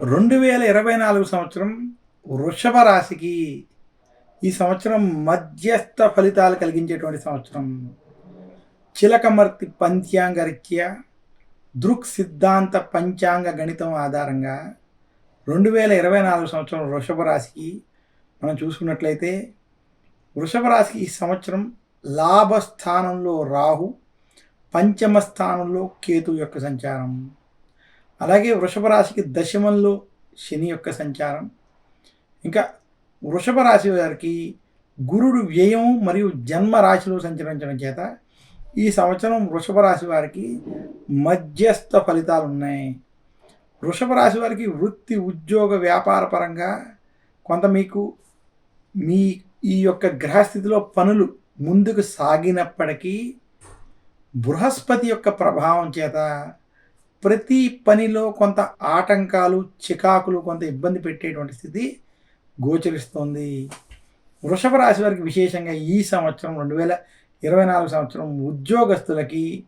రెండు వేల ఇరవై నాలుగు సంవత్సరం వృషభ రాశికి ఈ సంవత్సరం మధ్యస్థ ఫలితాలు కలిగించేటువంటి సంవత్సరం. చిలకమర్తి పంచాంగ రీత్యా దృక్ సిద్ధాంత పంచాంగ గణితం ఆధారంగా రెండు వేల ఇరవై నాలుగు సంవత్సరం వృషభ రాశికి మనం చూసుకున్నట్లయితే వృషభ రాశికి ఈ సంవత్సరం లాభస్థానంలో రాహు పంచమ స్థానంలో కేతు యొక్క సంచారం. అలాగే వృషభ రాశికి దశమంలో శని యొక్క సంచారం. ఇంకా వృషభ రాశి వారికి గురుడు వ్యయం మరియు జన్మ రాశిలో సంచరించడం చేత ఈ సంవత్సరం వృషభ రాశి వారికి మధ్యస్థ ఫలితాలు ఉన్నాయి. వృషభ రాశి వారికి వృత్తి ఉద్యోగ వ్యాపార పరంగా కొంత మీకు మీ ఈ యొక్క గ్రహస్థితిలో పనులు ముందుకు సాగినప్పటికీ బృహస్పతి యొక్క ప్రభావం చేత ప్రతి పనిలో కొంత ఆటంకాలు చికాకులు కొంత ఇబ్బంది పెట్టేటువంటి స్థితి గోచరిస్తుంది. వృషభ రాశి వారికి విశేషంగా ఈ సంవత్సరం రెండు వేల ఇరవై నాలుగు సంవత్సరం ఉద్యోగస్తులకి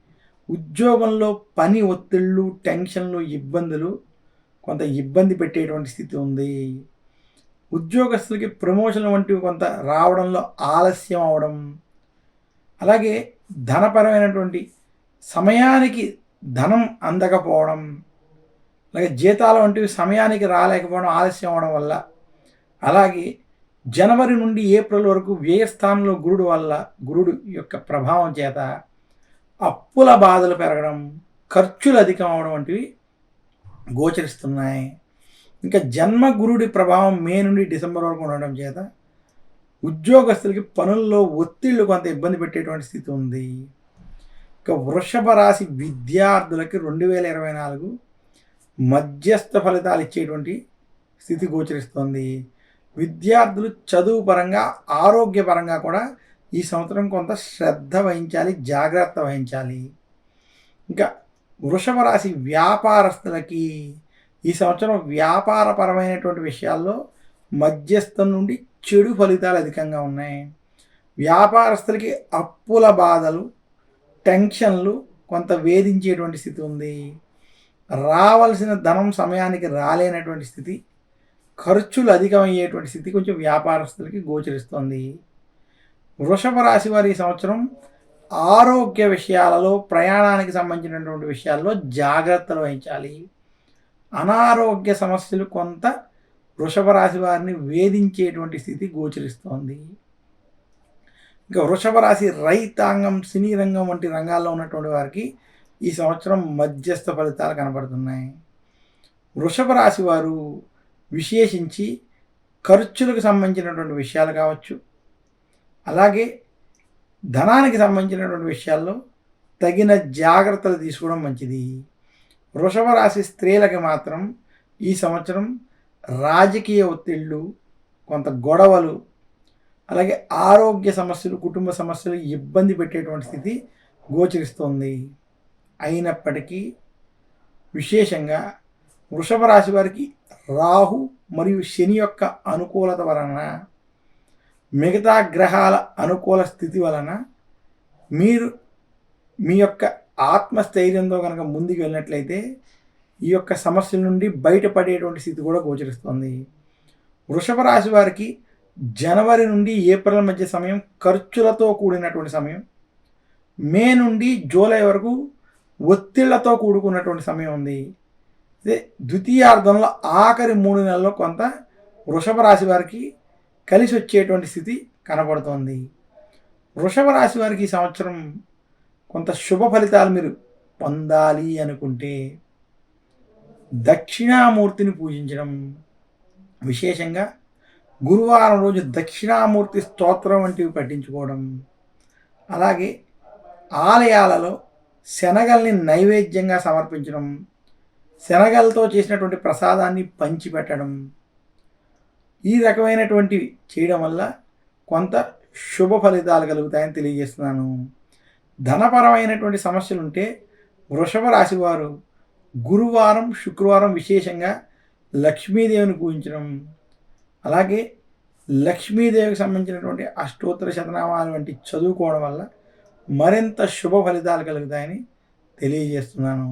ఉద్యోగంలో పని ఒత్తిళ్ళు టెన్షన్లు ఇబ్బందులు కొంత ఇబ్బంది పెట్టేటువంటి స్థితి ఉంది. ఉద్యోగస్తులకి ప్రమోషన్ వంటివి కొంత రావడంలో ఆలస్యం అవడం అలాగే ధనపరమైనటువంటి సమయానికి ధనం అందకపోవడం అలాగే జీతాలు వంటివి సమయానికి రాలేకపోవడం ఆలస్యం అవడం వల్ల అలాగే జనవరి నుండి ఏప్రిల్ వరకు వ్యయస్థానంలో గురుడు వల్ల గురుడు యొక్క ప్రభావం చేత అప్పుల బాధలు పెరగడం ఖర్చులు అధికం అవడం వంటివి గోచరిస్తున్నాయి. ఇంకా జన్మ గురుడి ప్రభావం మే నుండి డిసెంబర్ వరకు ఉండడం చేత ఉద్యోగస్తులకి పనుల్లో ఒత్తిళ్ళు కొంత ఇబ్బంది పెట్టేటువంటి స్థితి ఉంది. ఇక వృషభ రాశి విద్యార్థులకి రెండు వేల ఇరవై నాలుగు మధ్యస్థ ఫలితాలు ఇచ్చేటువంటి స్థితి గోచరిస్తుంది. విద్యార్థులు చదువు పరంగా ఆరోగ్యపరంగా కూడా ఈ సంవత్సరం కొంత శ్రద్ధ వహించాలి జాగ్రత్త వహించాలి. ఇంకా వృషభ రాశి వ్యాపారస్తులకి ఈ సంవత్సరం వ్యాపారపరమైనటువంటి విషయాల్లో మధ్యస్థం నుండి చెడు ఫలితాలు అధికంగా ఉన్నాయి. వ్యాపారస్తులకి అప్పుల బాధలు టెన్షన్లు కొంత వేధించేటువంటి స్థితి ఉంది. రావాల్సిన ధనం సమయానికి రాలేనటువంటి స్థితి ఖర్చులు అధికమయ్యేటువంటి స్థితి కొంచెం వ్యాపారస్తులకి గోచరిస్తుంది. వృషభ రాశి వారి సంవత్సరం ఆరోగ్య విషయాలలో ప్రయాణానికి సంబంధించినటువంటి విషయాల్లో జాగ్రత్తలు వహించాలి. అనారోగ్య సమస్యలు కొంత వృషభ రాశి వారిని వేధించేటువంటి స్థితి గోచరిస్తోంది. ఇంకా వృషభ రాశి రైతాంగం సినీ రంగం వంటి రంగాల్లో ఉన్నటువంటి వారికి ఈ సంవత్సరం మధ్యస్థ ఫలితాలు కనబడుతున్నాయి. వృషభ రాశి వారు విశేషించి ఖర్చులకు సంబంధించినటువంటి విషయాలు కావచ్చు. అలాగే ధనానికి సంబంధించినటువంటి విషయాల్లో తగిన జాగ్రత్తలు తీసుకోవడం మంచిది. వృషభ రాశి స్త్రీలకి మాత్రం ఈ సంవత్సరం రాజకీయ ఒత్తిళ్ళు కొంత గొడవలు అలాగే ఆరోగ్య సమస్యలు కుటుంబ సమస్యలు ఇబ్బంది పెట్టేటువంటి స్థితి గోచరిస్తోంది. అయినప్పటికీ విశేషంగా వృషభ రాశి వారికి రాహు మరియు శని యొక్క అనుకూలత వలన మిగతా గ్రహాల అనుకూల స్థితి వలన మీరు మీ యొక్క ఆత్మస్థైర్యంతో కనుక ముందుకు వెళ్ళినట్లయితే ఈ యొక్క సమస్యల నుండి బయటపడేటువంటి స్థితి కూడా గోచరిస్తుంది. వృషభ రాశి వారికి జనవరి నుండి ఏప్రిల్ మధ్య సమయం ఖర్చులతో కూడినటువంటి సమయం మే నుండి జూలై వరకు ఒత్తిళ్ళతో కూడుకున్నటువంటి సమయం ఉంది. ఇదే ద్వితీయార్థంలో ఆఖరి మూడు నెలల్లో కొంత వృషభ రాశి వారికి కలిసి వచ్చేటువంటి స్థితి కనబడుతోంది. వృషభ రాశి వారికి ఈ సంవత్సరం కొంత శుభ ఫలితాలు మీరు పొందాలి అనుకుంటే దక్షిణామూర్తిని పూజించడం విశేషంగా గురువారం రోజు దక్షిణామూర్తి స్తోత్రం వంటివి పఠించుకోవడం. అలాగే ఆలయాలలో శనగల్ని నైవేద్యంగా సమర్పించడం శనగలతో చేసినటువంటి ప్రసాదాన్ని పంచిపెట్టడం. ఈ రకమైనటువంటివి చేయడం వల్ల కొంత శుభ ఫలితాలు కలుగుతాయని తెలియజేస్తున్నాను. ధనపరమైనటువంటి సమస్యలు ఉంటే వృషభ రాశివారు గురువారం శుక్రవారం విశేషంగా లక్ష్మీదేవిని పూజించడం. అలాగే లక్ష్మీదేవికి సంబంధించినటువంటి అష్టోత్తర శతనామాలు వంటి చదువుకోవడం వల్ల మరింత శుభ ఫలితాలు కలుగుతాయని తెలియజేస్తున్నాను.